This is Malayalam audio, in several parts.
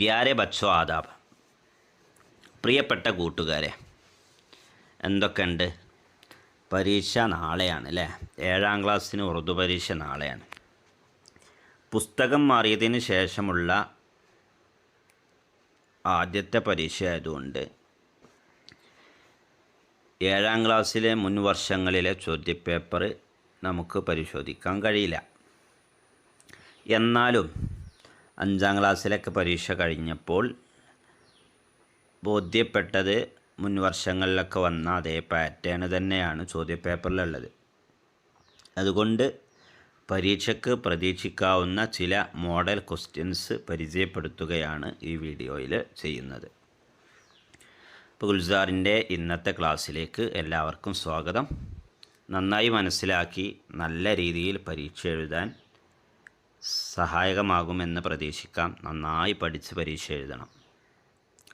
പ്യാരെ ബച്ചോ ആദാബ്. പ്രിയപ്പെട്ട കൂട്ടുകാരെ എന്തൊക്കെയുണ്ട്? പരീക്ഷ നാളെയാണ് അല്ലേ? ഏഴാം ക്ലാസ്സിന് ഉറുദു പരീക്ഷ നാളെയാണ്. പുസ്തകം മാറിയതിന് ശേഷമുള്ള ആദ്യത്തെ പരീക്ഷ ആയതുകൊണ്ട് ഏഴാം ക്ലാസ്സിലെ മുൻ വർഷങ്ങളിലെ ചോദ്യപേപ്പർ നമുക്ക് പരിശോധിക്കാൻ കഴിയില്ല. എന്നാലും അഞ്ചാം ക്ലാസ്സിലൊക്കെ പരീക്ഷ കഴിഞ്ഞപ്പോൾ ബോധ്യപ്പെട്ടത് മുൻ വർഷങ്ങളിലൊക്കെ വന്ന അതേ പാറ്റേൺ തന്നെയാണ് ചോദ്യപേപ്പറിലുള്ളത്. അതുകൊണ്ട് പരീക്ഷയ്ക്ക് പ്രതീക്ഷിക്കാവുന്ന ചില മോഡൽ ക്വസ്റ്റ്യൻസ് പരിചയപ്പെടുത്തുകയാണ് ഈ വീഡിയോയിൽ ചെയ്യുന്നത്. അപ്പോൾ ഗുൽസാറിന്റെ ഇന്നത്തെ ക്ലാസ്സിലേക്ക് എല്ലാവർക്കും സ്വാഗതം. നന്നായി മനസ്സിലാക്കി നല്ല രീതിയിൽ പരീക്ഷ എഴുതാൻ സഹായകമാകുമെന്ന് പ്രതീക്ഷിക്കാം. നന്നായി പഠിച്ച് പരീക്ഷ എഴുതണം.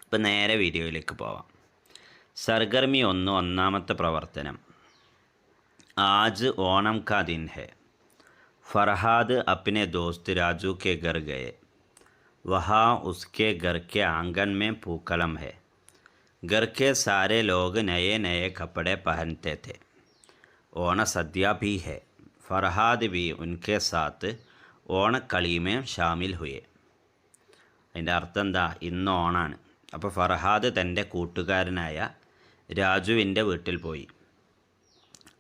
ഇപ്പം നേരെ വീഡിയോയിലേക്ക് പോവാം. സർഗർമി ഒന്ന് ഒന്നാമത്തെ പ്രവർത്തനം. ആജ് ഓണം കാ ദിൻ ഹെ. ഫർഹാദ് അപ്പിനെ ദോസ്ത് രാജു കെ ഗർ ഗയെ. വഹാ ഉസ്കെ ഗർ കെ ആംഗൻ മേ പൂക്കളം ഹെ. ഗർ കെ സാരെ ലോഗ് നയെ നയെ കപ്പടെ പഹൻതേ തേ. ഓണ സദ്യ ഭീ ഹെ. ഫർഹാദ് ബി ഉൻകെ സാത്ത് ഓണക്കളി में ഷാമിൽ ഹുയെ. അതിന്റെ അർത്ഥം എന്താ ഇന്ന് ഓണാണ്. അപ്പോൾ ഫർഹാദ് തന്റെ കൂട്ടുകാരനായ രാജുവിന്റെ വീട്ടിൽ പോയി.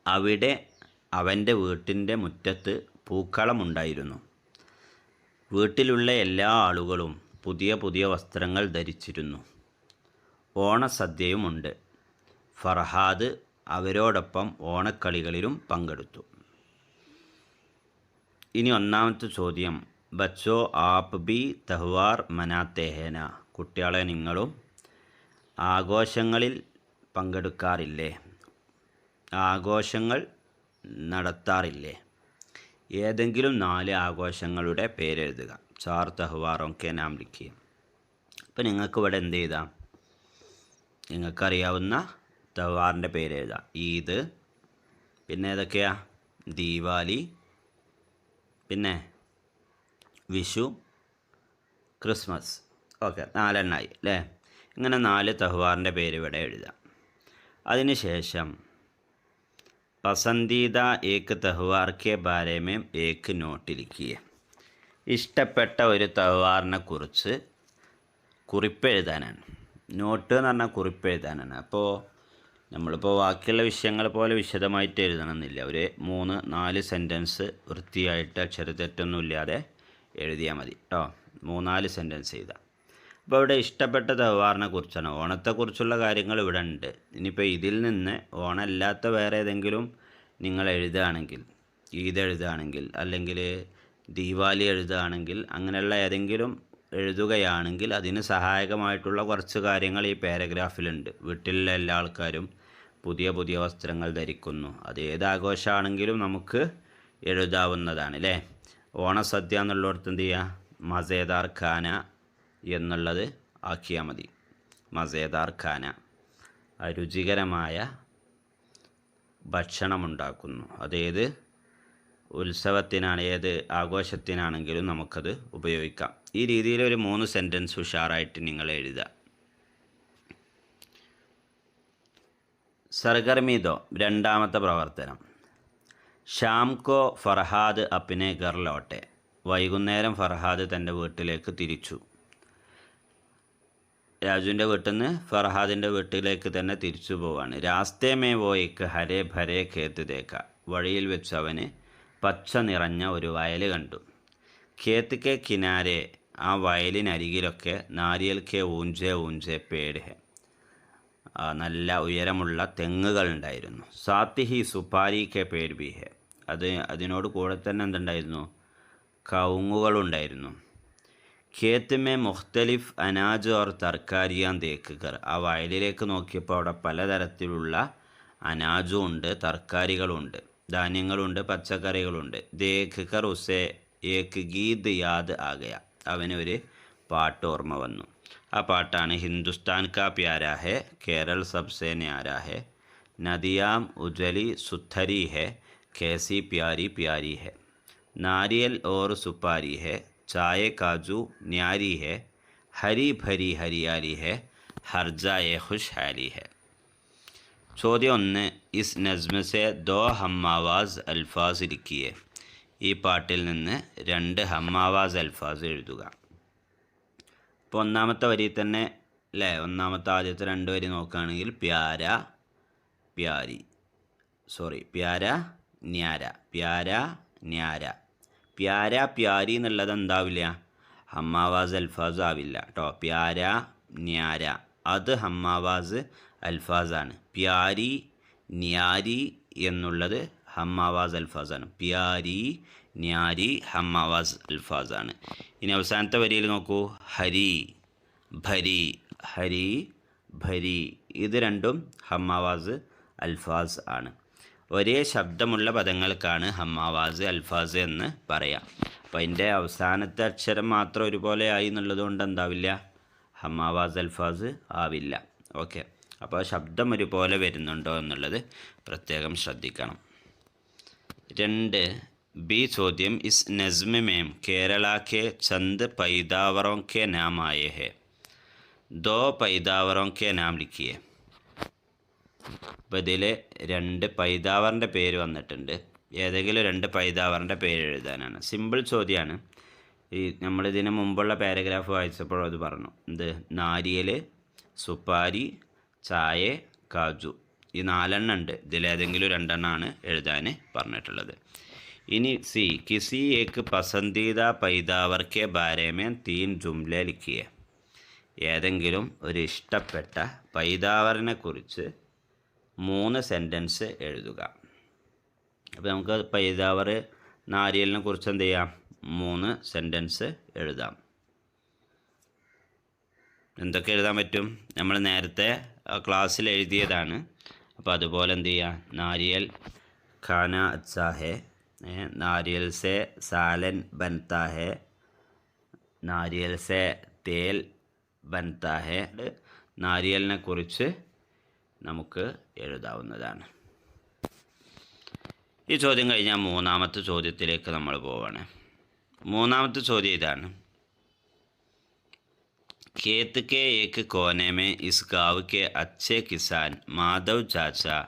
അവിടെ അവന്റെ വീട്ടിന്റെ മുറ്റത്ത് പൂക്കളമുണ്ടായിരുന്നു വീട്ടിലുള്ള എല്ലാ ആളുകളും പുതിയ പുതിയ വസ്ത്രങ്ങൾ ധരിച്ചിരുന്നു. ഓണസദ്യയുമുണ്ട് ഫർഹാദ് അവരോടൊപ്പം ഓണക്കളികളിലും പങ്കെടുത്തു. ഇനി ഒന്നാമത്തെ ചോദ്യം. ബച്ചോ ആപ്പ് ബി തെഹ്വാർ മനാത്തേഹേന. കുട്ടികളെ നിങ്ങളും ആഘോഷങ്ങളിൽ പങ്കെടുക്കാറില്ലേ? ആഘോഷങ്ങൾ നടത്താറില്ലേ? ഏതെങ്കിലും നാല് ആഘോഷങ്ങളുടെ പേരെഴുതുക. ചാർ തെഹ്വാറും കെ നാം ലിഖിയ. അപ്പം നിങ്ങൾക്ക് ഇവിടെ എന്ത് ചെയ്താം നിങ്ങൾക്കറിയാവുന്ന തെഹ്വാറിന്റെ പേരെഴുതാം ഈദ് പിന്നെ ഏതൊക്കെയാ? ദീപാവലി പിന്നെ വിഷു ക്രിസ്മസ്. ഓക്കെ നാലെണ്ണമായി അല്ലേ? ഇങ്ങനെ നാല് തഹ്വാറിന്റെ പേര് ഇവിടെ എഴുതാം. അതിനുശേഷം പസന്തീദ ഏക്ക് തഹ്വാർ K Bare ma'am Ek not Likhiya ഇഷ്ടപ്പെട്ട ഒരു തഹ്വാറിനെ കുറിച്ച് കുറിപ്പെഴുതാനാണ്. നോട്ട് എന്ന് പറഞ്ഞാൽ കുറിപ്പെഴുതാനാണ്. അപ്പോൾ നമ്മളിപ്പോൾ ബാക്കിയുള്ള വിഷയങ്ങൾ പോലെ വിശദമായിട്ട് എഴുതണമെന്നില്ല ഒരു മൂന്ന് നാല് സെന്റൻസ് വൃത്തിയായിട്ട് അക്ഷരത്തെറ്റൊന്നും ഇല്ലാതെ എഴുതിയാൽ മതി. കേട്ടോ മൂന്നാൽ സെന്റൻസ് എഴുതാം. അപ്പോൾ ഇവിടെ ഇഷ്ടപ്പെട്ട തെഹ്വാറിനെ കുറിച്ചാണ്. ഓണത്തെക്കുറിച്ചുള്ള കാര്യങ്ങൾ ഇവിടെ ഉണ്ട്. ഇനിയിപ്പോൾ ഇതിൽ നിന്ന് ഓണമല്ലാത്ത വേറെ ഏതെങ്കിലും നിങ്ങൾ എഴുതുകയാണെങ്കിൽ ഈദ് എഴുതുകയാണെങ്കിൽ അല്ലെങ്കിൽ ദീപാവലി എഴുതുകയാണെങ്കിൽ അങ്ങനെയുള്ള ഏതെങ്കിലും എഴുതുകയാണെങ്കിൽ അതിന് സഹായകമായിട്ടുള്ള കുറച്ച് കാര്യങ്ങൾ ഈ പാരഗ്രാഫിലുണ്ട്. വീട്ടിലുള്ള എല്ലാ ആൾക്കാരും പുതിയ പുതിയ വസ്ത്രങ്ങൾ ധരിക്കുന്നു. അത് ഏത് ആഘോഷമാണെങ്കിലും നമുക്ക് എഴുതാവുന്നതാണ് അല്ലേ? ഓണസദ്യ എന്നുള്ളവർത്ത് എന്ത് ചെയ്യുക മസേദാർ ഖാന എന്നുള്ളത് ആക്കിയാൽ മതി. മസേദാർ ഖാന. രുചികരമായ ഭക്ഷണമുണ്ടാക്കുന്നു അതേത്? ഉത്സവത്തിനാണ് ഏത് ആഘോഷത്തിനാണെങ്കിലും നമുക്കത് ഉപയോഗിക്കാം. ഈ രീതിയിൽ ഒരു മൂന്ന് സെന്റൻസ് ഉഷാറായിട്ട് നിങ്ങൾ എഴുതുക. സർഗർമിതോ രണ്ടാമത്തെ പ്രവർത്തനം. ഷാംകോ ഫർഹാദ് അപ്പിനെ ഗർലോട്ടെ വൈകുന്നേരം ഫർഹാദ് തന്റെ വീട്ടിലേക്ക് തിരിച്ചു. രാജുവിന്റെ വീട്ടിൽ നിന്ന് ഫർഹാദിന്റെ വീട്ടിലേക്ക് തന്നെ തിരിച്ചു പോവാണ്. രാസ്തേമേ വോയിക്ക് ഹരേ ഭരേ ഖേത്ത് തേക്ക വഴിയിൽ വെച്ച് അവന് പച്ച നിറഞ്ഞ ഒരു വയൽ കണ്ടു. കേത്തിക്കെ കിനാരെ ആ വയലിനരികിലൊക്കെ നാരിയൽക്കെ ഊഞ്ചേ ഊഞ്ചെ പേട്. നല്ല ഉയരമുള്ള തെങ്ങുകൾ ഉണ്ടായിരുന്നു. സാത്തിഹി സുപാരി കെ പേര് അത് അതിനോട് കൂടെ തന്നെ എന്തുണ്ടായിരുന്നു? കവുങ്ങുകളുണ്ടായിരുന്നു ഖേത്തുമേ മുഖ്തലിഫ് അനാജ് ഓർ തർക്കാരിയാൻ തേക്കുകർ. ആ വയലിലേക്ക് നോക്കിയപ്പോൾ അവിടെ പലതരത്തിലുള്ള അനാജും ഉണ്ട് തർക്കാരികളുണ്ട് ധാന്യങ്ങളുണ്ട് പച്ചക്കറികളുണ്ട് ദേഖർ ഉസെ ഏക്ക് ഗീത് യാദ് ആകയ അവന് ഒരു പാട്ട് ഓർമ്മ വന്നു ആ പാട്ടാണ് ഹിന്ദുസ്ഥാൻ കാ പ്യാരാ ഹെ കേരൾ സബ്സെ ന്യാരാ ഹെ നദിയാം ഉജ്വലി സുഥരി ഹെ കേസി പ്യാരി പ്യാരി ഹെ नारियल और सुपारी है चाय काजू न्यारी है हरी भरी हरियाली है हर जाए खुशहाली है ചോദ്യം ഒന്ന് ഇസ് നസ്മസെ ദോ ഹമ്മാവാസ് അൽഫാസ് ലിക്കിയെ ഈ പാട്ടിൽ നിന്ന് രണ്ട് ഹമ്മാവാസ് അൽഫാസ് എഴുതുക. ഇപ്പോൾ ഒന്നാമത്തെ വരി തന്നെ അല്ലേ ഒന്നാമത്തെ ആദ്യത്തെ രണ്ട് വരി നോക്കുകയാണെങ്കിൽ പ്യാര പ്യാരി. സോറി പ്യാര ന്യാര. പ്യാര ന്യാര. പ്യാര പ്യാരി എന്നുള്ളത് എന്താവില്ല? ഹമ്മാവാസ് അൽഫാസ് ആവില്ല. കേട്ടോ പ്യാര ന്യാര. അത് ഹമ്മാവാസ് അൽഫാസാണ്. പ്യാരി ന്യാരി എന്നുള്ളത് ഹമ്മാവാസ് അൽഫാസാണ്. പ്യാരി ന്യാരി ഹമ്മാവാസ് അൽഫാസാണ്. ഇനി അവസാനത്തെ വരിയിൽ നോക്കൂ. ഹരി ഭരി ഹരി ഭരി. ഇത് രണ്ടും ഹമ്മാവാസ് അൽഫാസ് ആണ്. ഒരേ ശബ്ദമുള്ള പദങ്ങൾക്കാണ് ഹമ്മാവാസ് അൽഫാസ് എന്ന് പറയാം. അപ്പോൾ അതിന്റെ അവസാനത്തെ അക്ഷരം മാത്രം ഒരുപോലെ ആയി എന്നുള്ളത് കൊണ്ട് എന്താവില്ല? ഹമ്മാവാസ് അൽഫാസ് ആവില്ല. ഓക്കെ. അപ്പോൾ ശബ്ദം ഒരുപോലെ വരുന്നുണ്ടോ എന്നുള്ളത് പ്രത്യേകം ശ്രദ്ധിക്കണം. രണ്ട് ബി ചോദ്യം ഇസ് നസ്മ മേം കേരള കെ ചന്ദ് പൈതാവറോ കെ നാം ആയേ ഹെ. ദോ പൈതാവറോ കെ നാം ലിക്കിയേ അപ്പോൾ ഇതിൽ രണ്ട് പൈതാവറിന്റെ പേര് വന്നിട്ടുണ്ട്. ഏതെങ്കിലും രണ്ട് പൈതാവറിന്റെ പേര് എഴുതാനാണ്. സിമ്പിൾ ചോദ്യമാണ് ഈ നമ്മളിതിന് മുമ്പുള്ള പാരഗ്രാഫ് വായിച്ചപ്പോൾ അത് പറഞ്ഞു. എന്ത്? നാരിയൽ സുപ്പാരി ചായ കാജു. ഈ നാലെണ്ണം ഉണ്ട്. ഇതിലേതെങ്കിലും രണ്ടെണ്ണമാണ് എഴുതാൻ പറഞ്ഞിട്ടുള്ളത്. ഇനി സി കിസി ഏക്ക് പസന്തീദ പൈതാവർക്കെ ബാരേമേ തീൻ ജുംല ലിക്കിയെ ഏതെങ്കിലും ഒരു ഇഷ്ടപ്പെട്ട പൈതാവറിനെ കുറിച്ച് മൂന്ന് സെന്റൻസ് എഴുതുക. അപ്പോൾ നമുക്ക് പൈതാവർ നാരിയലിനെ കുറിച്ച് എന്ത് ചെയ്യാം? മൂന്ന് സെന്റൻസ് എഴുതാം. എന്തൊക്കെ എഴുതാൻ പറ്റും? നമ്മൾ നേരത്തെ ക്ലാസ്സിൽ എഴുതിയതാണ്. അപ്പോൾ അതുപോലെ എന്ത് ചെയ്യുക നാരിയൽ ഖാന അച്ഛാ നാരിയൽ സെ സാലൻ ബൻതാ ഹെ നാരിയൽ സെ തേൽ ബൻതാ ഹെ നാരിയലിനെ കുറിച്ച് നമുക്ക് എഴുതാവുന്നതാണ്. ഈ ചോദ്യം കഴിഞ്ഞാൽ മൂന്നാമത്തെ ചോദ്യത്തിലേക്ക് നമ്മൾ പോവാണ്. മൂന്നാമത്തെ ചോദ്യം ഇതാണ്. खेत के एक कोने में इस गांव के अच्छे किसान माधव चाचा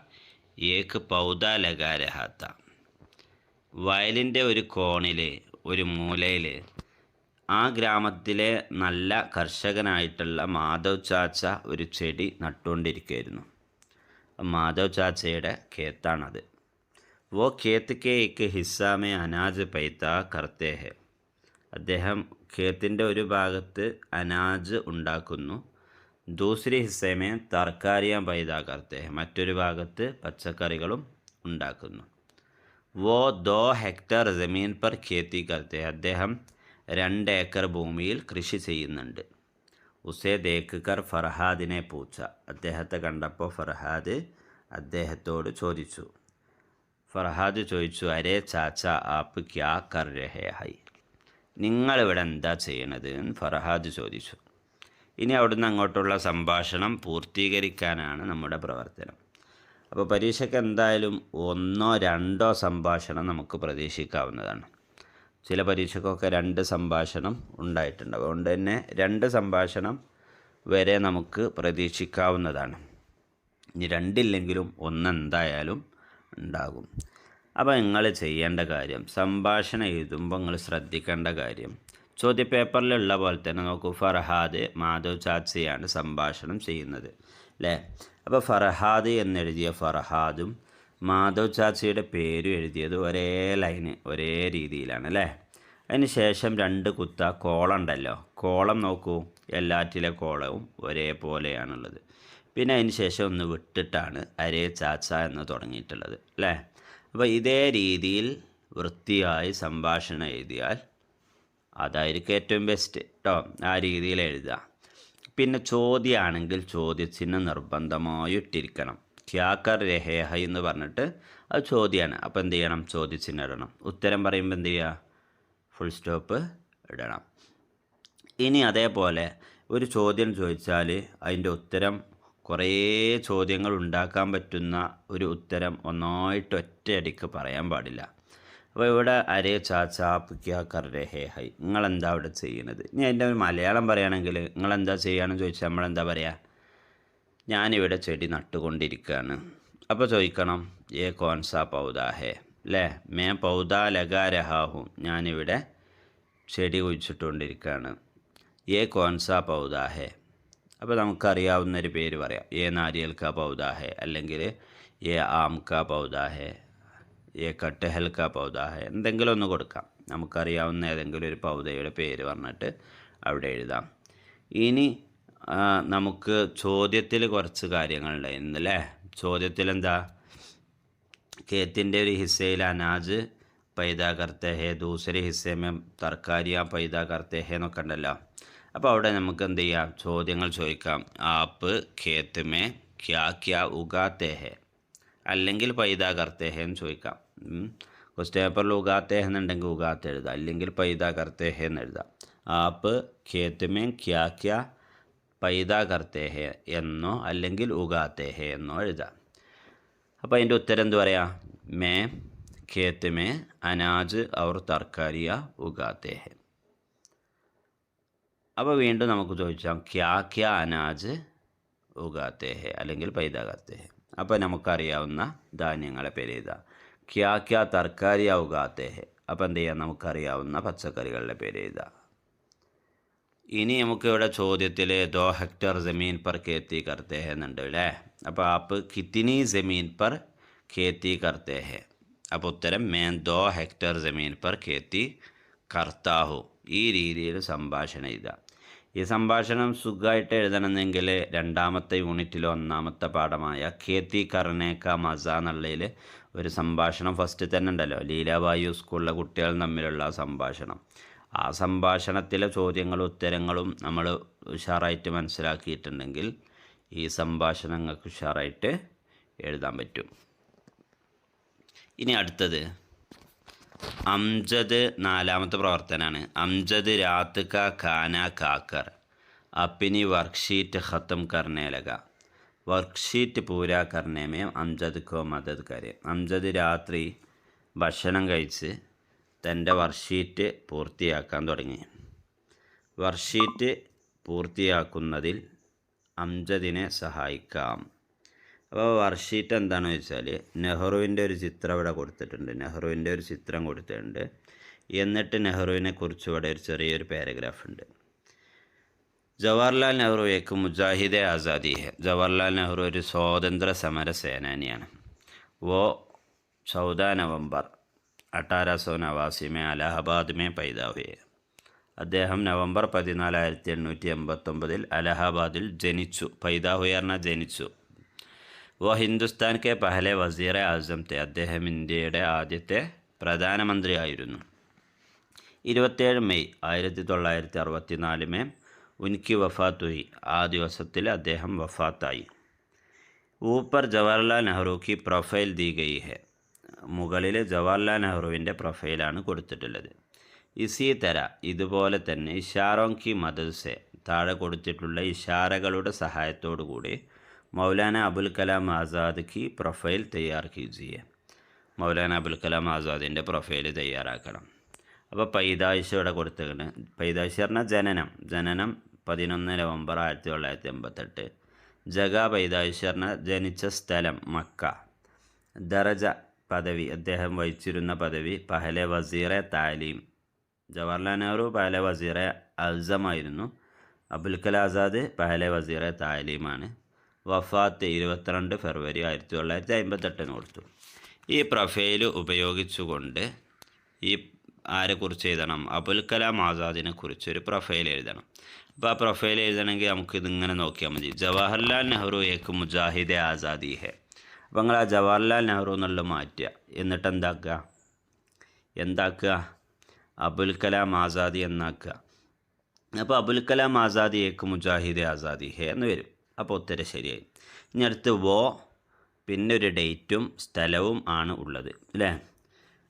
एक पौधा लगा रहा था വയലിൻ്റെ ഒരു കോണിൽ ഒരു മൂലയിൽ ആ ഗ്രാമത്തിലെ നല്ല കർഷകനായിട്ടുള്ള മാധവ് ചാച്ച ഒരു ചെടി നട്ടുകൊണ്ടിരിക്കുകയായിരുന്നു മാധവ് ചാച്ചയുടെ ഖേത്താണത് വോ ഖേത്ത് കെ एक हिस्सा में अनाज पैदा करते हैं അദ്ദേഹം ഖേത്തിന്റെ ഒരു ഭാഗത്ത് അനാജ് ഉണ്ടാക്കുന്നു. ദൂസരി ഹിസ്സമേ തർക്കാരിയാൻ പൈതാ കർത്തേ മറ്റൊരു ഭാഗത്ത് പച്ചക്കറികളും ഉണ്ടാക്കുന്നു. വോ ദോ ഹെക്ടർ ജമീൻ പർ ഖേത്തി കർത്തേ. അദ്ദേഹം രണ്ട് ഏക്കർ ഭൂമിയിൽ കൃഷി ചെയ്യുന്നുണ്ട്. ഉസേ फरहाद ഫർഹാദിനെ പൂച്ച. അദ്ദേഹത്തെ കണ്ടപ്പോൾ ഫർഹാദ് അദ്ദേഹത്തോട് ചോദിച്ചു. ഫർഹാദ് ചോദിച്ചു അരേ ചാച്ച ആപ്പ് ക്യാ കർ രഹേ ഹൈ? നിങ്ങളിവിടെ എന്താ ചെയ്യണത് എന്ന് ഫർഹാദ് ചോദിച്ചു. ഇനി അവിടുന്ന് അങ്ങോട്ടുള്ള സംഭാഷണം പൂർത്തീകരിക്കാനാണ് നമ്മുടെ പ്രവർത്തനം. അപ്പോൾ പരീക്ഷയ്ക്ക് എന്തായാലും ഒന്നോ രണ്ടോ സംഭാഷണം നമുക്ക് പ്രതീക്ഷിക്കാവുന്നതാണ്. ചില പരീക്ഷക്കൊക്കെ രണ്ട് സംഭാഷണം ഉണ്ടായിട്ടുണ്ട്. അതുകൊണ്ട് തന്നെ രണ്ട് സംഭാഷണം വരെ നമുക്ക് പ്രതീക്ഷിക്കാവുന്നതാണ്. ഇനി രണ്ടില്ലെങ്കിലും ഒന്നെന്തായാലും ഉണ്ടാകും. അപ്പോൾ നിങ്ങൾ ചെയ്യേണ്ട കാര്യം സംഭാഷണം എഴുതുമ്പോൾ നിങ്ങൾ ശ്രദ്ധിക്കേണ്ട കാര്യം ചോദ്യപേപ്പറിലുള്ള പോലെ തന്നെ നോക്കൂ ഫർഹാദ് മാധവ് ചാച്ചയാണ് സംഭാഷണം ചെയ്യുന്നത് അല്ലേ അപ്പോൾ ഫർഹാദ് എന്നെഴുതിയ ഫർഹാദും മാധവ് ചാച്ചയുടെ പേരും എഴുതിയത് ഒരേ ലൈന് ഒരേ രീതിയിലാണ് അല്ലേ അതിന് ശേഷം രണ്ട് കുത്ത കോളം ഉണ്ടല്ലോ കോളം നോക്കൂ എല്ലാറ്റിലെ കോളവും ഒരേപോലെയാണുള്ളത് പിന്നെ അതിന് ശേഷം ഒന്ന് വിട്ടിട്ടാണ് അരേ ചാച്ച എന്ന് തുടങ്ങിയിട്ടുള്ളത് അല്ലേ അപ്പോൾ ഇതേ രീതിയിൽ വൃത്തിയായി സംഭാഷണം എഴുതിയാൽ അതായിരിക്കും ഏറ്റവും ബെസ്റ്റ് കേട്ടോ ആ രീതിയിൽ എഴുതുക. പിന്നെ ചോദ്യമാണെങ്കിൽ ചോദ്യചിഹ്നം നിർബന്ധമായി ഇട്ടിരിക്കണം. ക്യാക്കർ രഹേഹ എന്ന് പറഞ്ഞിട്ട് അത് ചോദ്യമാണ്. അപ്പോൾ എന്ത് ചെയ്യണം? ചോദ്യചിഹ്നം ഇടണം. ഉത്തരം പറയുമ്പോൾ എന്ത് ചെയ്യുക? ഫുൾ സ്റ്റോപ്പ് ഇടണം. ഇനി അതേപോലെ ഒരു ചോദ്യം ചോദിച്ചാൽ അതിന്റെ ഉത്തരം കുറേ ചോദ്യങ്ങൾ ഉണ്ടാക്കാൻ പറ്റുന്ന ഒരു ഉത്തരം ഒന്നായിട്ട് ഒറ്റയടിക്ക് പറയാൻ പാടില്ല. അപ്പോൾ ഇവിടെ അരേ ചാച്ചാ ക്യാ ഹേ ഹൈ. നിങ്ങളെന്താ അവിടെ ചെയ്യുന്നത്? ഇനി അതിന്റെ ഒരു മലയാളം പറയുകയാണെങ്കിൽ നിങ്ങളെന്താ ചെയ്യുകയാണെന്ന് ചോദിച്ചാൽ നമ്മളെന്താ പറയുക ഞാനിവിടെ ചെടി നട്ടുകൊണ്ടിരിക്കുകയാണ്. അപ്പോൾ ചോദിക്കണം ഏ കോൺസാ പൗതാ ഹേ? അല്ലേ? മേ പൗതാ ലഗാ രഹാഹും ഞാനിവിടെ ചെടി കുഴിച്ചിട്ടുകൊണ്ടിരിക്കുകയാണ്. ഏ കോൺസാ പൗതാ ഹേ? അപ്പോൾ നമുക്കറിയാവുന്നൊരു പേര് പറയാം. ഏ നാരിയൽ കാ പൗദാഹെ അല്ലെങ്കിൽ എ ആം കാ പൗദാഹെ എ കട്ടഹൽ കാ പൗദാഹെ എന്തെങ്കിലും ഒന്ന് കൊടുക്കാം. നമുക്കറിയാവുന്ന ഏതെങ്കിലും ഒരു പൗദയുടെ പേര് പറഞ്ഞിട്ട് അവിടെ എഴുതാം. ഇനി നമുക്ക് ചോദ്യത്തിൽ കുറച്ച് കാര്യങ്ങളുണ്ട്. അല്ലേ ചോദ്യത്തിൽ എന്താ കേത്തിന്റെ ഒരു ഹിസ്സയിൽ അനാജ് പൈതാകർത്തേഹേ കർത്തെ ഹേ ദൂസരെ ഹിസ്സേ മേ തർക്കാരിയാ പൈദാ ഹേ എന്നൊക്കെ ഉണ്ടല്ലോ. അപ്പോൾ അവിടെ നമുക്ക് എന്ത് ചെയ്യാം? ചോദ്യങ്ങൾ ചോദിക്കാം. ആപ്പ് ഖേത്തുമേ ക്യാ ക്യാ ഉഗാത്തേ അല്ലെങ്കിൽ പൈതാ കർത്തേ എന്ന് ചോദിക്കാം. ക്വസ്റ്റ് പേപ്പറിൽ ഉഗാത്തേ എന്നുണ്ടെങ്കിൽ ഉഗാത്ത എഴുതാം അല്ലെങ്കിൽ പൈതാ കർത്തേ എന്ന് എഴുതാം. ആപ്പ് ഖേത്തുമേ ക്യാ ക്യാ പൈതാ കർത്തേ എന്നോ അല്ലെങ്കിൽ ഉഗാത്തേഹെ എന്നോ എഴുതാം. അപ്പോൾ അതിന്റെ ഉത്തരം എന്ത് പറയാം? മേ ഖേത്തുമേ അനാജ് ഔർ തർക്കാരിയ ഉഗാത്തേഹെ. അപ്പോൾ വീണ്ടും നമുക്ക് ചോദിച്ചാൽ ക്യാ ക്യാ അനാജ് ഉഗാത്തേ ഹെ അല്ലെങ്കിൽ പൈതാകാത്തേ ഹെ. അപ്പോൾ നമുക്കറിയാവുന്ന ധാന്യങ്ങളെ പേര് എഴുതാ ക്യാ ക്യാ തർക്കാരി ഉഗാത്തേ ഹെ. അപ്പോൾ എന്ത് ചെയ്യാം? നമുക്കറിയാവുന്ന പച്ചക്കറികളുടെ പേര് എഴുതാ ഇനി നമുക്കിവിടെ ചോദ്യത്തിൽ ദോ ഹെക്ടർ ജമീൻ പർ കേത്തി കർത്തേ ഹെ എന്നുണ്ട് അല്ലേ അപ്പോൾ ആപ്പ് കിത്തിനി ജമീൻ പർ കേത്തി കർത്തേ ഹെ. അപ്പോൾ ഉത്തരം മേൻ ദോ ഹെക്ടർ ജമീൻ പർ കേത്തി കർത്താഹു. ഈ രീതിയിൽ സംഭാഷണം എഴുതാം. ഈ സംഭാഷണം സുഖമായിട്ട് എഴുതണമെന്നെങ്കിൽ രണ്ടാമത്തെ യൂണിറ്റിലെ ഒന്നാമത്തെ പാഠമായ ഖേത്തി കർണേക്ക മസ എന്നുള്ളതിൽ ഒരു സംഭാഷണം ഫസ്റ്റ് തന്നെ ഉണ്ടല്ലോ. ലീലാബായു സ്കൂളിലെ കുട്ടികൾ തമ്മിലുള്ള സംഭാഷണം. ആ സംഭാഷണത്തിലെ ചോദ്യങ്ങളും ഉത്തരങ്ങളും നമ്മൾ ഉഷാറായിട്ട് മനസ്സിലാക്കിയിട്ടുണ്ടെങ്കിൽ ഈ സംഭാഷണങ്ങൾക്ക് ഉഷാറായിട്ട് എഴുതാൻ പറ്റും. ഇനി അടുത്തത്. അംജദ് നാലാമത്തെ പ്രവർത്തനമാണ് അംജദ് രാത്ത് കാ ഖാന കാക്കർ അപ്പിനി വർക്ക്ഷീറ്റ് ഖത്തം കർണേലക. വർക്ക്ഷീറ്റ് പൂരാ കർണേമേ അംജദ് കോ മദത് കരെ. അംജദ് രാത്രി ഭക്ഷണം കഴിച്ച് തന്റെ വർക്ക്ഷീറ്റ് പൂർത്തിയാക്കാൻ തുടങ്ങി. വർക്ക്ഷീറ്റ് പൂർത്തിയാക്കുന്നതിൽ അംജദിനെ സഹായിക്കാം. അപ്പോൾ വർക്ക്ഷീറ്റ് എന്താണെന്ന് വെച്ചാൽ നെഹ്റുവിന്റെ ഒരു ചിത്രം ഇവിടെ കൊടുത്തിട്ടുണ്ട്. നെഹ്റുവിന്റെ ഒരു ചിത്രം കൊടുത്തിട്ടുണ്ട്. എന്നിട്ട് നെഹ്റുവിനെ കുറിച്ച് ഇവിടെ ഒരു ചെറിയൊരു പാരഗ്രാഫ് ഉണ്ട്. ജവഹർലാൽ നെഹ്റു ഏക്ക് മുജാഹിദെ ആസാദി. ഹെ ജവഹർലാൽ നെഹ്റു ഒരു സ്വാതന്ത്ര്യ സമര സേനാനിയാണ്. വോ ചൗദ നവംബർ അട്ടാര സോ നവാസി മേ അലഹബാദ് മേ പൈദാ ഹുയെ അദ്ദേഹം നവംബർ പതിനാലായിരത്തി എണ്ണൂറ്റി എൺപത്തൊമ്പതിൽ അലഹബാദിൽ ജനിച്ചു. പൈദാ ജനിച്ചു. വോ ഹിന്ദുസ്ഥാൻ കെ പഹലെ വസീർ ആസം തെ അദ്ദേഹം ഇന്ത്യയുടെ ആദ്യത്തെ പ്രധാനമന്ത്രിയായിരുന്നു. ഇരുപത്തേഴ് മെയ് ആയിരത്തി തൊള്ളായിരത്തി അറുപത്തി നാല് മേ ഉൻകി വഫാത്തുയി ആ ദിവസത്തിൽ അദ്ദേഹം വഫാത്തായി. ഊപ്പർ ജവഹർലാൽ നെഹ്റു കി പ്രൊഫൈൽ ദീ ഗൈ ഹെ മുകളിൽ ജവഹർലാൽ നെഹ്റുവിന്റെ പ്രൊഫൈലാണ് കൊടുത്തിട്ടുള്ളത്. ഇസി തര ഇതുപോലെ തന്നെ ഇഷാറോം കി മദത് സെ താഴെ കൊടുത്തിട്ടുള്ള ഇഷാരകളുടെ സഹായത്തോടു കൂടി മൗലാന അബുൽ കലാം ആസാദ് കി പ്രൊഫൈൽ തയ്യാർ കീജിയെ. മൗലാന അബുൽ കലാം ആസാദിന്റെ പ്രൊഫൈൽ തയ്യാറാക്കണം. അപ്പോൾ ഇവിടെ കൊടുത്തേക്കണ്. പൈതാഴ്ച പറഞ്ഞാൽ ജനനം. ജനനം പതിനൊന്ന് നവംബർ ആയിരത്തി തൊള്ളായിരത്തി എൺപത്തെട്ട് ജഗ പൈതാഴ്ച പറഞ്ഞാൽ ജനിച്ച സ്ഥലം മക്ക. ദറജ പദവി. അദ്ദേഹം വഹിച്ചിരുന്ന പദവി പഹലെ വസീറെ താലീം. ജവഹർലാൽ നെഹ്റു പഹലെ വസീറെ അൽസമായിരുന്നു. അബുൽ കലാം ആസാദ് പഹലെ വസീറെ താലീമാണ്. വഫാത്ത് ഇരുപത്തിരണ്ട് ഫെബ്രുവരി ആയിരത്തി തൊള്ളായിരത്തി അമ്പത്തെട്ടിന് കൊടുത്തു. ഈ പ്രൊഫൈൽ ഉപയോഗിച്ചുകൊണ്ട് ഈ ആരെക്കുറിച്ച് എഴുതണം? അബുൽ കലാം ആസാദിനെ കുറിച്ച് ഒരു പ്രൊഫൈൽ എഴുതണം. അപ്പോൾ ആ പ്രൊഫൈൽ എഴുതണമെങ്കിൽ നമുക്ക് ഇതിങ്ങനെ നോക്കിയാൽ മതി. ജവഹർലാൽ നെഹ്റു ഏക്ക് മുജാഹിദെ ആസാദി ഹെ അപ്പോൾ നിങ്ങൾ ആ ജവഹർലാൽ നെഹ്റു എന്നുള്ള മാറ്റുക. എന്നിട്ട് എന്താക്കുക? എന്താക്കുക? അബുൽ കലാം ആസാദി എന്നാക്കുക. അപ്പോൾ അബുൽ കലാം ആസാദി ഏക്ക് മുജാഹിദെ ആസാദി ഹെ എന്ന് വരും. അപ്പോൾ ഉത്തരം ശരിയായി. ഇനി അടുത്ത് വോ പിന്നെ ഒരു ഡേറ്റും സ്ഥലവും ആണ് ഉള്ളത് അല്ലേ?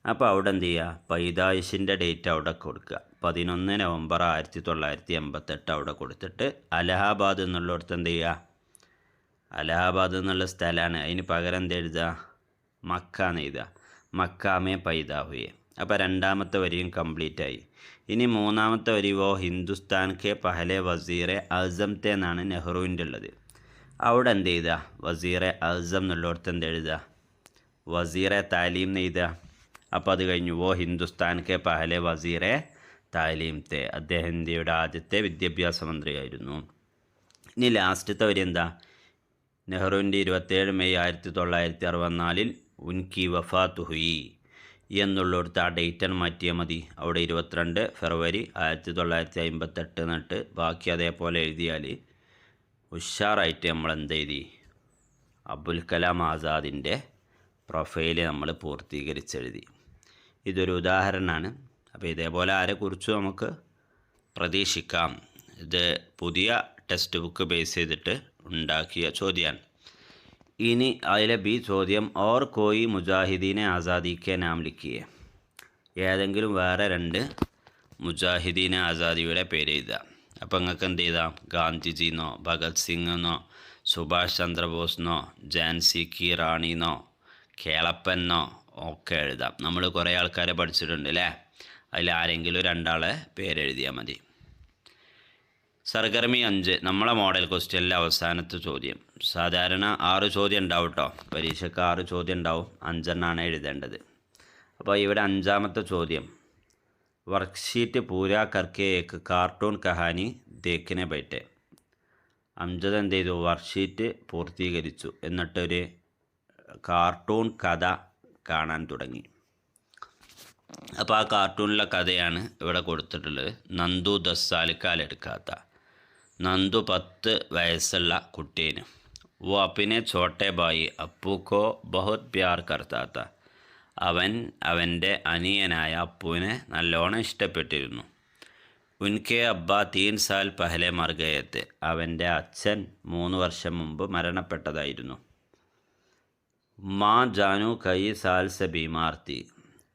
അപ്പോൾ അവിടെ എന്ത് ചെയ്യുക? പൈതായുഷിന്റെ ഡേറ്റ് അവിടെ കൊടുക്കുക. പതിനൊന്ന് നവംബർ ആയിരത്തി തൊള്ളായിരത്തി എൺപത്തെട്ട് അവിടെ കൊടുത്തിട്ട് അലഹാബാദ് എന്നുള്ളിടത്ത് എന്ത് ചെയ്യുക? അലഹാബാദ് എന്നുള്ള സ്ഥലമാണ്. അതിന് പകരം എന്ത് എഴുതുക? മക്ക എന്ന് എഴുതുക. മക്കാമേ പൈതാവുകയെ അപ്പോൾ രണ്ടാമത്തെ വരിയും കംപ്ലീറ്റ് ആയി. ഇനി മൂന്നാമത്തെ വരി വോ ഹിന്ദുസ്ഥാൻ കെ പഹലെ വസീറെ അസംത്തെ എന്നാണ് നെഹ്റുവിന്റെ ഉള്ളത് അവിടെ എന്ത് ചെയ്ത വസീറെ അസം എന്നുള്ളവർത്ത് എന്ത് എഴുതുക? വസീറെ താലീം എഴുതുക. അപ്പോൾ അത് കഴിഞ്ഞു. വോ ഹിന്ദുസ്ഥാൻ കെ പഹലെ വസീറെ താലീം തേ. അദ്ദേഹം ഇന്ത്യയുടെ ആദ്യത്തെ വിദ്യാഭ്യാസ മന്ത്രിയായിരുന്നു. ഇനി ലാസ്റ്റത്തെ വരി എന്താ? നെഹ്റുവിന്റെ ഇരുപത്തേഴ് മെയ് ആയിരത്തി തൊള്ളായിരത്തി അറുപത്തിനാലിൽ ഉൻകി വഫാത്ത് ഹുയി എന്നുള്ളിടത്ത് ആ ഡേറ്റൺ മാറ്റിയാൽ മതി. അവിടെ ഇരുപത്തിരണ്ട് ഫെബ്രുവരി ആയിരത്തി തൊള്ളായിരത്തി അമ്പത്തെട്ട് എന്നിട്ട് ബാക്കി അതേപോലെ എഴുതിയാൽ ഉഷാറായിട്ട് നമ്മൾ എന്ത് എഴുതി? അബ്ദുൽ കലാം ആസാദിന്റെ പ്രൊഫൈൽ നമ്മൾ പൂർത്തീകരിച്ചെഴുതി. ഇതൊരു ഉദാഹരണമാണ്. അപ്പോൾ ഇതേപോലെ ആരെക്കുറിച്ച് നമുക്ക് പ്രതീക്ഷിക്കാം? ഇത് പുതിയ ടെക്സ്റ്റ് ബുക്ക് ബേസ് ചെയ്തിട്ട് ഉണ്ടാക്കിയ ചോദ്യമാണ് ഇനി അതിലെ ബി ചോദ്യം ഓർ കോയി മുജാഹിദീനെ ആസാദിക്കെ നാം ലിക്കിയെ ഏതെങ്കിലും വേറെ രണ്ട് മുജാഹിദീനെ ആസാദിയുടെ പേര് എഴുതാം അപ്പോൾ നിങ്ങൾക്ക് എന്ത് ചെയ്താം ഗാന്ധിജിന്നോ ഭഗത് സിംഗെന്നോ സുഭാഷ് ചന്ദ്രബോസിനോ ജാൻസി കി റാണിന്നോ കേളപ്പനോ ഒക്കെ എഴുതാം. നമ്മൾ കുറേ ആൾക്കാരെ പഠിച്ചിട്ടുണ്ട് അല്ലേ അതിൽ ആരെങ്കിലും രണ്ടാളെ പേരെഴുതിയാൽ മതി. സർഗർമി അഞ്ച് നമ്മളെ മോഡൽ ക്വസ്റ്റ്യനിലെ അവസാനത്തെ ചോദ്യം. സാധാരണ ആറ് ചോദ്യം ഉണ്ടാവും കേട്ടോ പരീക്ഷയ്ക്ക് ആറ് ചോദ്യം ഉണ്ടാവും. അഞ്ചെണ്ണാണ് എഴുതേണ്ടത്. അപ്പോൾ ഇവിടെ അഞ്ചാമത്തെ ചോദ്യം. വർക്ക്ഷീറ്റ് പൂരാ കർക്കേക്ക് കാർട്ടൂൺ കഹാനി ദേക്കിനെ പറ്റേ അംജദ് എന്ത് ചെയ്തു? വർക്ക്ഷീറ്റ് പൂർത്തീകരിച്ചു. എന്നിട്ടൊരു കാർട്ടൂൺ കഥ കാണാൻ തുടങ്ങി. അപ്പോൾ ആ കാർട്ടൂണിലെ കഥയാണ് ഇവിടെ കൊടുത്തിട്ടുള്ളത്. നന്ദു ദസ് സാലിക്കാലെടുക്കാത്ത നന്ദു പത്ത് വയസ്സുള്ള കുട്ടീന്. ഓ അപ്പിനെ ചോട്ടെ ബായി അപ്പൂക്കോ ബഹുത് പ്യാർ കർത്താത്ത. അവൻ അവന്റെ അനിയനായ അപ്പുവിനെ നല്ലോണം ഇഷ്ടപ്പെട്ടിരുന്നു. ഉൻകെ അബ്ബ തീൻ സാൽ പഹലെ മർഗയത്ത് അവന്റെ അച്ഛൻ മൂന്ന് വർഷം മുമ്പ് മരണപ്പെട്ടതായിരുന്നു. മാ ജാനു കൈ സാൽസ ബീമാർത്തി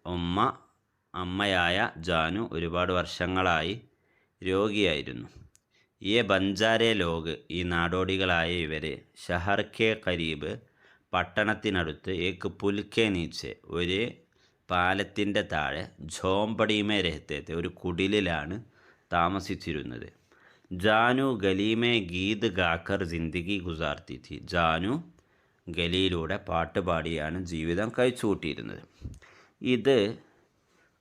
ഉമ്മ അമ്മയായ ജാനു ഒരുപാട് വർഷങ്ങളായി രോഗിയായിരുന്നു. ഈ ബഞ്ചാരെ ലോക് ഈ നാടോടികളായ ഇവരെ ഷഹർ കെ കരീബ് പട്ടണത്തിനടുത്ത് ഏക്ക് പുൽക്കെ നീച്ച് ഒരു പാലത്തിന്റെ താഴെ ഝോമ്പടിമേ രഹത്തേത്തെ ഒരു കുടിലിലാണ് താമസിച്ചിരുന്നത്. ജാനു ഗലീമേ ഗീത് ഗാക്കർ ജിന്ദഗി ഗുസാർത്തി ജാനു ഗലിയിലൂടെ പാട്ട് പാടിയാണ് ജീവിതം കഴിച്ചുകൂട്ടിയിരുന്നത്. ഇത്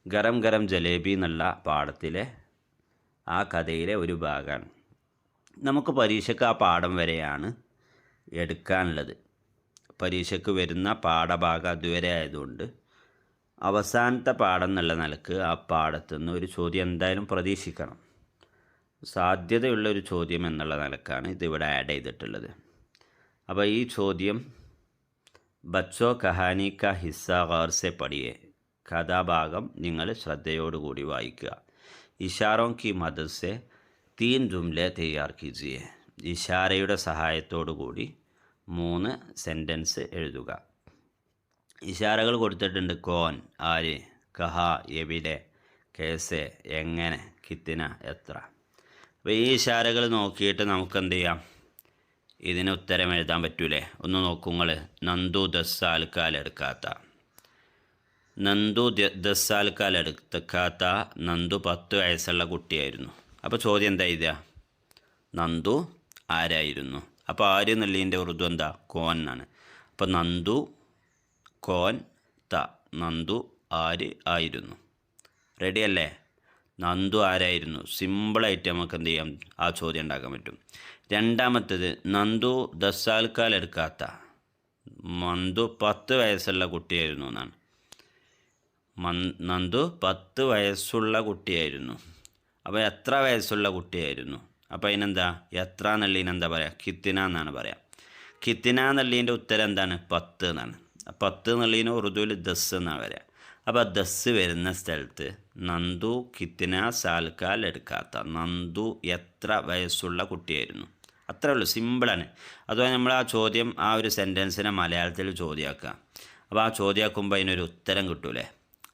ഗരം ഗരം ജലേബി എന്നുള്ള പാടത്തിലെ ആ കഥയിലെ ഒരു ഭാഗമാണ്. നമുക്ക് പരീക്ഷയ്ക്ക് ആ പാഠം വരെയാണ് എടുക്കാനുള്ളത്. പരീക്ഷയ്ക്ക് വരുന്ന പാഠഭാഗം അതുവരെ ആയതുകൊണ്ട് അവസാനത്തെ പാഠം എന്നുള്ള നിലയ്ക്ക് ആ പാഠത്തു നിന്ന് ഒരു ചോദ്യം എന്തായാലും പ്രതീക്ഷിക്കണം. സാധ്യതയുള്ള ഒരു ചോദ്യം എന്നുള്ള നിലക്കാണ് ഇതിവിടെ ആഡ് ചെയ്തിട്ടുള്ളത്. അപ്പോൾ ഈ ചോദ്യം ബച്ചോ കഹാനി ക ഹിസ്സ ഗൗർസെ പടിയെ കഥാഭാഗം നിങ്ങൾ ശ്രദ്ധയോടുകൂടി വായിക്കുക. ഇഷാറോങ് കി മദദ് സെ തീൻ ജുംലെ തയ്യാർ कीजिए ഇഷാരയുടെ കൂടി മൂന്ന് സെന്റൻസ് എഴുതുക. ഇഷാരകൾ കൊടുത്തിട്ടുണ്ട് കോൻ ആര് കഹ എവിടെ കേസ് എങ്ങനെ കിത്തിന എത്ര. അപ്പോൾ ഈ ഇഷാരകൾ നോക്കിയിട്ട് നമുക്ക് എന്ത് ചെയ്യാം? ഇതിന് ഉത്തരം എഴുതാൻ പറ്റൂലേ? ഒന്ന് നോക്കുങ്ങൾ നന്ദു ദസ്സാൽക്കാൽ എടുക്കാത്ത. നന്ദു ദസ്സാൽക്കാൽ എടുക്കാത്ത നന്ദു പത്ത് വയസ്സുള്ള കുട്ടിയായിരുന്നു. അപ്പോൾ ചോദ്യം എന്താ എഴുതുക? നന്ദു ആരായിരുന്നു? അപ്പോൾ ആര് എന്നുള്ളതിന്റെ ഉറുദു എന്താ? കോൻ എന്നാണ്. അപ്പോൾ നന്ദു കോൻ ത. നന്ദു ആര് ആയിരുന്നു? റെഡി അല്ലേ? നന്ദു ആരായിരുന്നു? സിമ്പിളായിട്ട് നമുക്ക് എന്ത് ചെയ്യാം? ആ ചോദ്യം ഉണ്ടാക്കാൻ പറ്റും. രണ്ടാമത്തേത് നന്ദു ദസാൽക്കാൽ എടുക്കാത്ത നന്ദു പത്ത് വയസ്സുള്ള കുട്ടിയായിരുന്നു എന്നാണ്. മന്ദു നന്ദു പത്ത് വയസ്സുള്ള കുട്ടിയായിരുന്നു. അപ്പോൾ എത്ര വയസ്സുള്ള കുട്ടിയായിരുന്നു? അപ്പോൾ അതിനെന്താ? എത്ര എന്നുള്ളതിന് എന്താ പറയുക കിത്തിന എന്നാണ് പറയാം. കിത്തിന എന്നുള്ളതിന്റെ ഉത്തരം എന്താണ്? പത്ത് എന്നാണ്. പത്ത് എന്നുള്ളതിന് ഉറുദുവിൽ ദസ് എന്നാണ് പറയാം. അപ്പോൾ ദസ് വരുന്ന സ്ഥലത്ത് നന്ദു കിത്തിന സാൽക്കാൽ എടുക്കാത്ത നന്ദു എത്ര വയസ്സുള്ള കുട്ടിയായിരുന്നു? അത്രേ ഉള്ളൂ. സിമ്പിളാണ് അതുപോലെ നമ്മൾ ആ ചോദ്യം ആ ഒരു സെന്റൻസിനെ മലയാളത്തിൽ ചോദ്യമാക്കുക അപ്പോൾ ആ ചോദ്യമാക്കുമ്പോൾ അതിനൊരു ഉത്തരം കിട്ടൂലേ?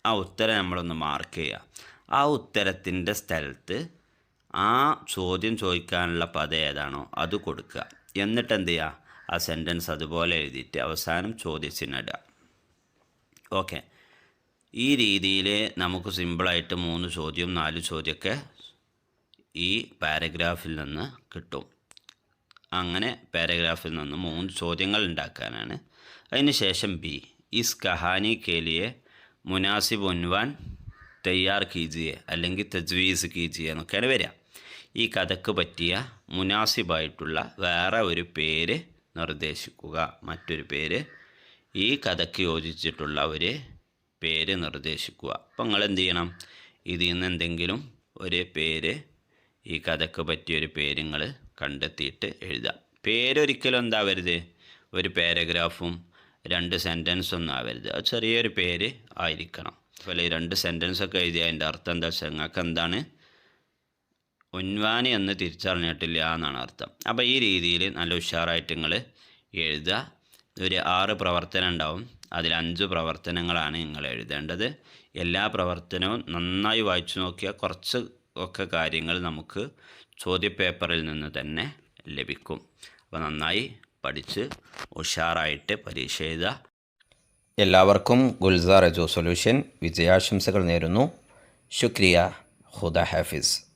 ആ ഉത്തരം നമ്മളൊന്ന് മാർക്ക് ചെയ്യുക ആ ഉത്തരത്തിന്റെ സ്ഥലത്ത് ആ ചോദ്യം ചോദിക്കാനുള്ള പദം ഏതാണോ അത് കൊടുക്കുക. എന്നിട്ട് എന്ത് ചെയ്യുക ആ സെന്റൻസ് അതുപോലെ എഴുതിയിട്ട് അവസാനം ചോദ്യത്തിനിടുക ഓക്കെ ഈ രീതിയിൽ നമുക്ക് സിമ്പിളായിട്ട് മൂന്ന് ചോദ്യം നാല് ചോദ്യമൊക്കെ ഈ പാരഗ്രാഫിൽ നിന്ന് കിട്ടും. അങ്ങനെ പാരഗ്രാഫിൽ നിന്ന് മൂന്ന് ചോദ്യങ്ങൾ ഉണ്ടാക്കാനാണ്. അതിന് ശേഷം ബി ഇസ് കഹാനി കേലിയെ മുനാസിബ് ഉൻവാൻ തയ്യാർ കീജിയെ അല്ലെങ്കിൽ തജ്വീസ് കീജിയെ എന്നൊക്കെയാണ് വരിക. ഈ കഥക്ക് പറ്റിയ മുനാസിബായിട്ടുള്ള വേറെ ഒരു പേര് നിർദ്ദേശിക്കുക. മറ്റൊരു പേര് ഈ കഥയ്ക്ക് യോജിച്ചിട്ടുള്ള ഒരു പേര് നിർദ്ദേശിക്കുക. അപ്പം നിങ്ങൾ എന്ത് ചെയ്യണം? ഇതിൽ നിന്ന് എന്തെങ്കിലും ഒരു പേര് ഈ കഥയ്ക്ക് പറ്റിയൊരു പേര് നിങ്ങൾ കണ്ടെത്തിയിട്ട് എഴുതാം പേരൊരിക്കലും എന്താവരുത് ഒരു പാരഗ്രാഫും രണ്ട് സെന്റൻസും ഒന്നും ആവരുത്. അത് ചെറിയൊരു പേര് ആയിരിക്കണം. ഈ രണ്ട് സെന്റൻസ് ഒക്കെ എഴുതിയ അതിന്റെ അർത്ഥം എന്താ വെച്ചാൽ നിങ്ങൾക്ക് എന്താണ്? ഉൻവാനി എന്ന് തിരിച്ചറിഞ്ഞിട്ടില്ല എന്നാണ് അർത്ഥം. അപ്പോൾ ഈ രീതിയിൽ നല്ല ഉഷാറായിട്ട് നിങ്ങൾ എഴുതുക. ഒരു ആറ് പ്രവർത്തനം ഉണ്ടാവും. അതിൽ അഞ്ച് പ്രവർത്തനങ്ങളാണ് നിങ്ങൾ എഴുതേണ്ടത്. എല്ലാ പ്രവർത്തനവും നന്നായി വായിച്ചു നോക്കിയാൽ കുറച്ച് ഒക്കെ കാര്യങ്ങൾ നമുക്ക് ചോദ്യപേപ്പറിൽ നിന്ന് തന്നെ ലഭിക്കും. അപ്പോൾ നന്നായി പഠിച്ച് ഉഷാറായിട്ട് പരീക്ഷ എഴുതുക. എല്ലാവർക്കും ഗുൽസാർ എജോ സൊല്യൂഷൻ വിജയാശംസകൾ നേരുന്നു. ശുക്രിയ. ഹുദ ഹാഫിസ്.